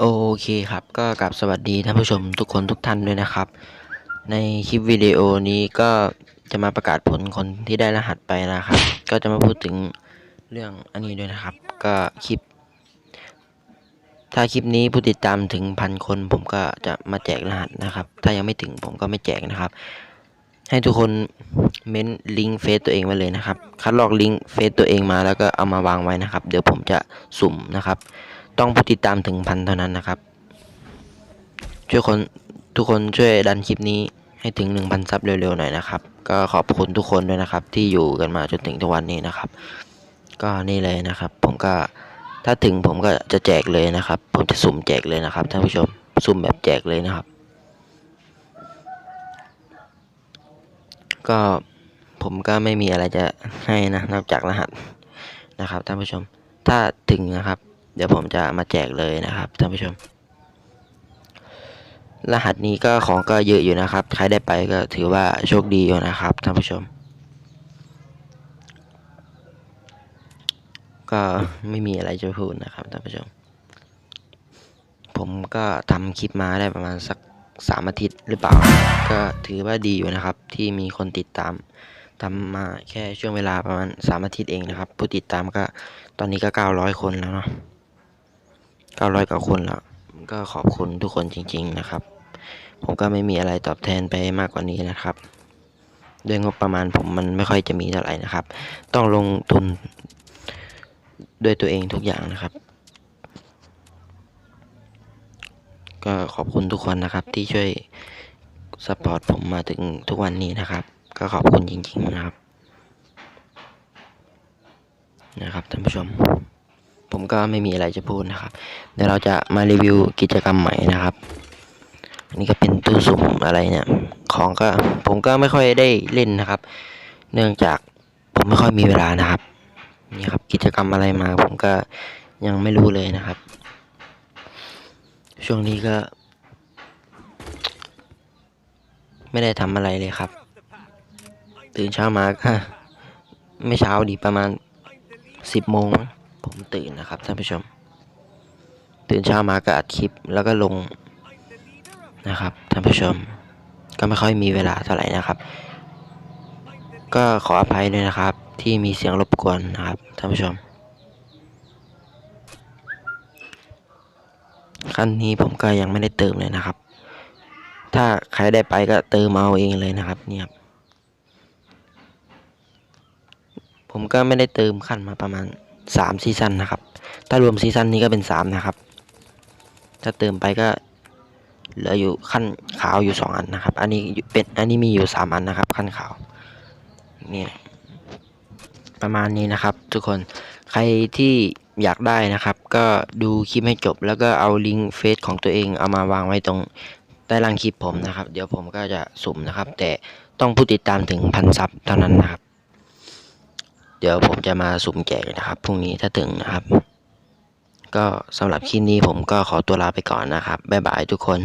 โอเคครับก็กลับสวัสดีท่านผู้ชมทุกคนทุกท่านด้วยนะครับ ในคลิปวิดีโอนี้ก็จะมาประกาศผลคนที่ได้รหัสไปนะครับ ก็จะมาพูดถึงเรื่องอันนี้ด้วยนะครับ ก็คลิป ถ้าคลิปนี้ผู้ติดตามถึงพันคน ผมก็จะมาแจกรหัสนะครับ ถ้ายังไม่ถึงผมก็ไม่แจกนะครับ ให้ทุกคนเม้นลิงก์เฟซตัวเองไว้เลยนะครับ คัดลอกลิงก์เฟซตัวเองมาแล้วก็เอามาวางไว้นะครับ เดี๋ยวผมจะสุ่มนะครับ ต้องผู้ติดตามถึงพันเท่านั้นนะครับ ช่วยคนทุกคนช่วยดันคลิปนี้ให้ถึง 1,000 ซับเร็วๆหน่อยนะครับ ก็ขอบคุณทุกคนด้วยนะครับ ที่อยู่กันมาจนถึงทุกวันนี้นะครับ ก็นี่เลยนะครับ ผมก็ถ้าถึงผมก็จะแจกเลยนะครับ ผมจะสุ่มแจกเลยนะครับท่านผู้ชมสุ่มแบบแจกเลยนะครับ ก็ผมก็ไม่มีอะไรจะให้นะนอกจากรหัสนะครับท่านผู้ชม ถ้าถึงนะครับ เดี๋ยวผมจะมาแจกเลยนะครับท่านผู้ชม รหัสนี้ก็ของก็เยอะอยู่นะครับ ใครได้ไปก็ถือว่าโชคดีอยู่นะครับท่านผู้ชม ก็ไม่มีอะไรจะพูดนะครับท่านผู้ชม ผมก็ทำคลิปมาได้ประมาณสักสามอาทิตย์หรือเปล่า ก็ถือว่าดีอยู่นะครับ ที่มีคนติดตามทำมาแค่ช่วงเวลาประมาณสามอาทิตย์เองนะครับ ผู้ติดตามก็ตอนนี้ก็เก้าร้อยคนแล้วเนาะ เก้าร้อยกว่าคนแล้วก็ขอบคุณทุกคนจริง ๆ นะครับ ผมก็ไม่มีอะไรตอบแทนไปมากกว่านี้นะครับ ด้วยงบประมาณผมมันไม่ค่อยจะมีเท่าไหร่นะครับ ต้องลงทุนด้วยตัวเองทุกอย่างนะครับ ก็ขอบคุณทุกคนนะครับที่ช่วยสปอร์ตผมมาถึงทุกวันนี้นะครับ ก็ขอบคุณจริง ๆ นะครับ นะครับท่านผู้ชม ผมก็ไม่มีอะไรจะพูดนะครับ เดี๋ยวเราจะมารีวิวกิจกรรมใหม่นะครับอันนี้ก็เป็นตู้สุ่มอะไรเนี่ย ของก็ผมก็ไม่ค่อยได้เล่นนะครับ เนื่องจากผมไม่ค่อยมีเวลานะครับ นี่ครับกิจกรรมอะไรมา ผมก็ยังไม่รู้เลยนะครับ ช่วงนี้ก็ ไม่ได้ทำอะไรเลยครับ ตื่นเช้ามาก็ไม่เช้าดีประมาณสิบโมง ผมตื่นนะครับท่านผู้ชม ตื่นเช้ามาก็อัดคลิปแล้วก็ลงนะครับท่านผู้ชม ก็ไม่ค่อยมีเวลาเท่าไหร่นะครับ ก็ขออภัยด้วยนะครับ ที่มีเสียงรบกวนนะครับท่านผู้ชม ขั้นนี้ผมก็ยังไม่ได้เติมเลยนะครับ ถ้าใครได้ไปก็เติมเอาเองเลยนะครับเนี่ยบผมก็ไม่ได้เติมขั้นมาประมาณ สามซีซันนะครับ ถ้ารวมซีซันนี้ก็เป็นสามนะครับ ถ้าเติมไปก็เหลืออยู่ขั้นขาวอยู่สองอันนะครับ อันนี้เป็นอันนี้มีอยู่สามอันนะครับ ขั้นขาวนี่ประมาณนี้นะครับ ทุกคนใครที่อยากได้นะครับ ก็ดูคลิปให้จบ แล้วก็เอาลิงก์เฟซของตัวเองเอามาวางไว้ตรงใต้ล่างคลิปผมนะครับ เดี๋ยวผมก็จะสุ่มนะครับ แต่ต้องผู้ติดตามถึงพันซับเท่านั้นนะครับ เดี๋ยวผมจะมาสุ่มแจกนะครับพรุ่งนี้ถ้าถึงนะครับ ก็สำหรับคลิปนี้ผมก็ขอตัวลาไปก่อนนะครับบ๊ายบายทุกคน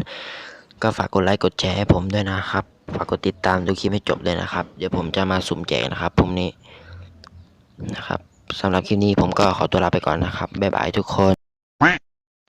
ก็ฝากกดไลค์กดแชร์ให้ผมด้วยนะครับฝากกดติดตามดูคลิปให้จบเลยนะครับ เดี๋ยวผมจะมาสุ่มแจกนะครับพรุ่งนี้นะครับสำหรับคลิปนี้ผมก็ขอตัวลาไปก่อนนะครับบ๊ายบายทุกคน